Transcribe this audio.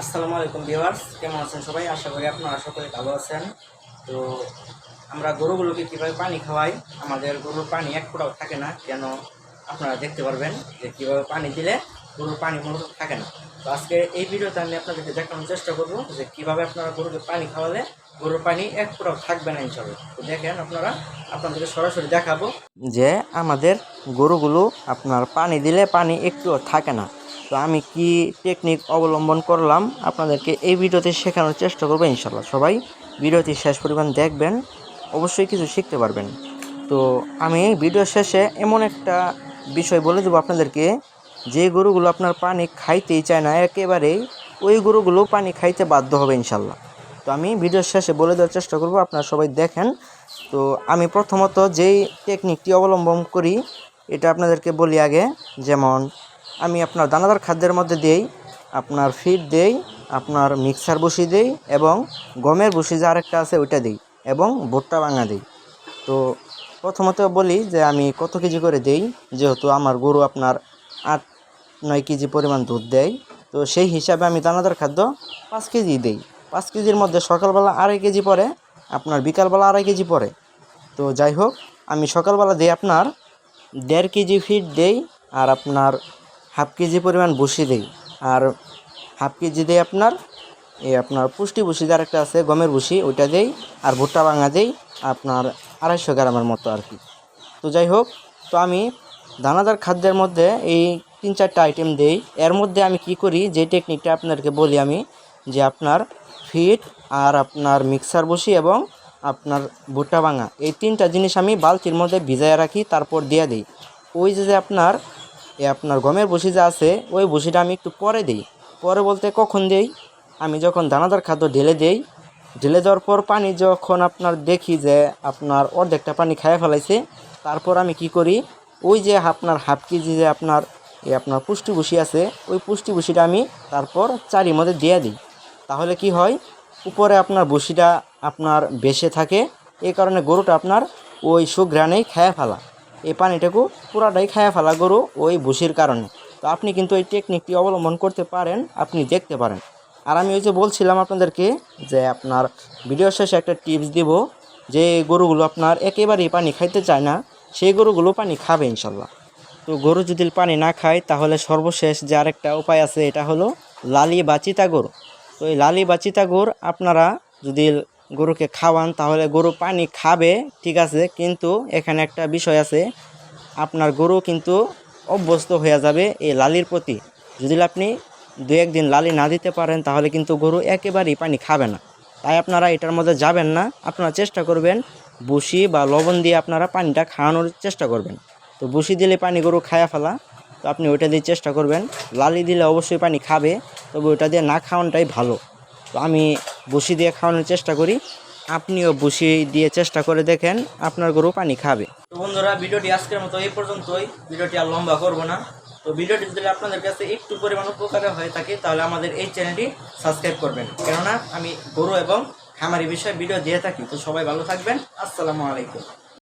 আসসালামু আলাইকুম ভিউয়ার্স, কেমন আছেন সবাই? আশা করি আপনারা সকলে ভালো আছেন। তো আমরা গরুগুলোকে কীভাবে পানি খাওয়াই? আমাদের গরুর পানি এক ফোঁটাও থাকে না, কেন আপনারা দেখতে পারবেন যে কীভাবে পানি দিলে গরুর পানি মূলত থাকে না। তো আজকে এই ভিডিওতে আমি আপনাদেরকে দেখানোর চেষ্টা করব যে কীভাবে আপনারা গরুকে পানি খাওয়ালে গরুর পানি এক ফোঁটাও থাকবে না ইনশাল্লাহ তো দেখেন আপনারা, আপনাদেরকে সরাসরি দেখাবো যে আমাদের গরুগুলো আপনার পানি দিলে পানি একটুও থাকে না। তো আমি কি টেকনিক অবলম্বন করলাম? আপনাদেরকে এই ভিডিওতে শেখানোর চেষ্টা করব ইনশাল্লাহ সবাই ভিডিওটি শেষ পরিমাণ দেখবেন, অবশ্যই কিছু শিখতে পারবেন। তো আমি ভিডিও শেষে এমন একটা বিষয় বলে দেবো আপনাদেরকে, যে গরুগুলো আপনার পানি খাইতেই চায় না, একেবারেই ওই গরুগুলো পানি খাইতে বাধ্য হবে ইনশাল্লাহ তো আমি ভিডিওর শেষে বলে দেওয়ার চেষ্টা করব, আপনারা সবাই দেখেন। তো আমি প্রথমত যেই টেকনিকটি অবলম্বন করি, এটা আপনাদেরকে বলি আগে, যেমন আমি আপনার দানাদার খাদ্যের মধ্যে দেই, আপনার ফিড দেই, আপনার মিক্সার বসি দেই এবং গমের বসি যে আরেকটা আছে ওইটা দিই এবং ভুট্টা ভাঙা দিই। তো প্রথমত বলি যে আমি কত কেজি করে দেই, যেহেতু আমার গরু আপনার আট, নয় কেজি পরিমাণ দুধ দেয়, তো সেই হিসাবে আমি দানাদার খাদ্য পাঁচ কেজি দিই। পাঁচ কেজির মধ্যে সকালবেলা আড়াই কেজি পরে আপনার বিকালবেলা আড়াই কেজি পরে তো যাই হোক, আমি সকালবেলা দিই আপনার দেড় কেজি ফিট দেই আর আপনার হাফ কেজি পরিমাণ বসি দেই। আর হাফ কেজি দেই আপনার, এই আপনার পুষ্টি বসি যার একটা আছে, গমের বসি, ওইটা দেই আর ভুট্টা ভাঙা দেই আপনার আড়াইশো গ্রামের মতো আর কি। তো যাই হোক, তো আমি দানাদার খাদ্যের মধ্যে এই তিন চারটা আইটেম দেই। এর মধ্যে আমি কি করি, যে টেকনিকটা আপনাদেরকে বলি আমি, যে আপনার ফিট আর আপনার মিক্সার বসি এবং আপনার ভুট্টা ভাঙা, এই তিনটা জিনিস আমি বালতির মধ্যে ভিজায় রাখি, তারপর দিয়ে দিই। ওই যে যে আপনার এ আপনার গমের বসি যা আছে, ওই বসিটা আমি একটু পরে দিই। পরে বলতে কখন দেই? আমি যখন দানাদার খাদ্য ঢেলে দেই, ঢেলে দেওয়ার পর পানি যখন আপনার দেখি যে আপনার অর্ধেকটা পানি খাইয়ে ফেলাইছে, তারপর আমি কি করি? ওই যে আপনার হাফ কেজি যে আপনার এই আপনার পুষ্টি বসি আছে, ওই পুষ্টি বসিটা আমি তারপর চারি মধ্যে দিয়ে দিই। তাহলে কি হয়? উপরে আপনার বসিটা আপনার বেসে থাকে এই কারণে গরুটা আপনার ওই সুঘ্রাণেই খায়া ফেলা। এই পানিটাকে পুরাটাই খায়া ফেলা গরু ওই ভুসির কারণে। তো আপনি কিন্তু এই টেকনিকটি অবলম্বন করতে পারেন, আপনি দেখতে পারেন। আর আমি ওই যে বলছিলাম আপনাদেরকে যে আপনার ভিডিও শেষে একটা টিপস দিব যে গরুগুলো আপনার একেবারেই পানি খাইতে চায় না, সেই গরুগুলো পানি খাবে ইনশাল্লাহ। তো গরু যদি পানি না খায়, তাহলে সর্বশেষ যে আরেকটা উপায় আছে, এটা হলো লালি বা চিতা গরু তো এই লালি বা চিতা গরু আপনারা যদি গরুকে খাওয়ান, তাহলে গরু পানি খাবে, ঠিক আছে, কিন্তু এখানে একটা বিষয় আছে, আপনার গরু কিন্তু অভ্যস্ত হয়ে যাবে এই লালির প্রতি। যদি আপনি দু একদিন লালি না দিতে পারেন, তাহলে কিন্তু গরু একেবারেই পানি খাবে না। তাই আপনারা এটার মধ্যে যাবেন না, আপনারা চেষ্টা করবেন বুসি বা লবণ দিয়ে আপনারা পানিটা খাওয়ানোর চেষ্টা করবেন। তো বুসি দিলে পানি গরু খায়া ফেলা, তো আপনি ওইটা দিয়ে চেষ্টা করবেন। লালি দিলে অবশ্যই পানি খাবে, তবে ওইটা দিয়ে না খাওয়ানোটাই ভালো। তো আমি বুসি দিয়ে খাওয়ানোর চেষ্টা করি। আপনিও বুসি দিয়ে চেষ্টা করে দেখেন, আপনার গরু পানি খাবে। তো বন্ধুরা, ভিডিওটি আজকের মতো এই পর্যন্তই। ভিডিওটি আর লম্বা করব না। তো ভিডিওটি যদি আপনাদের কাছে একটু পরিমাণ উপকারে হয়ে থাকে, তাহলে আমাদের এই চ্যানেলটি সাবস্ক্রাইব করবেন। কেননা, আমি গরু এবং খামারি বিষয়ে ভিডিও দিয়ে থাকি। তো সবাই ভালো থাকবেন। আসসালামু আলাইকুম।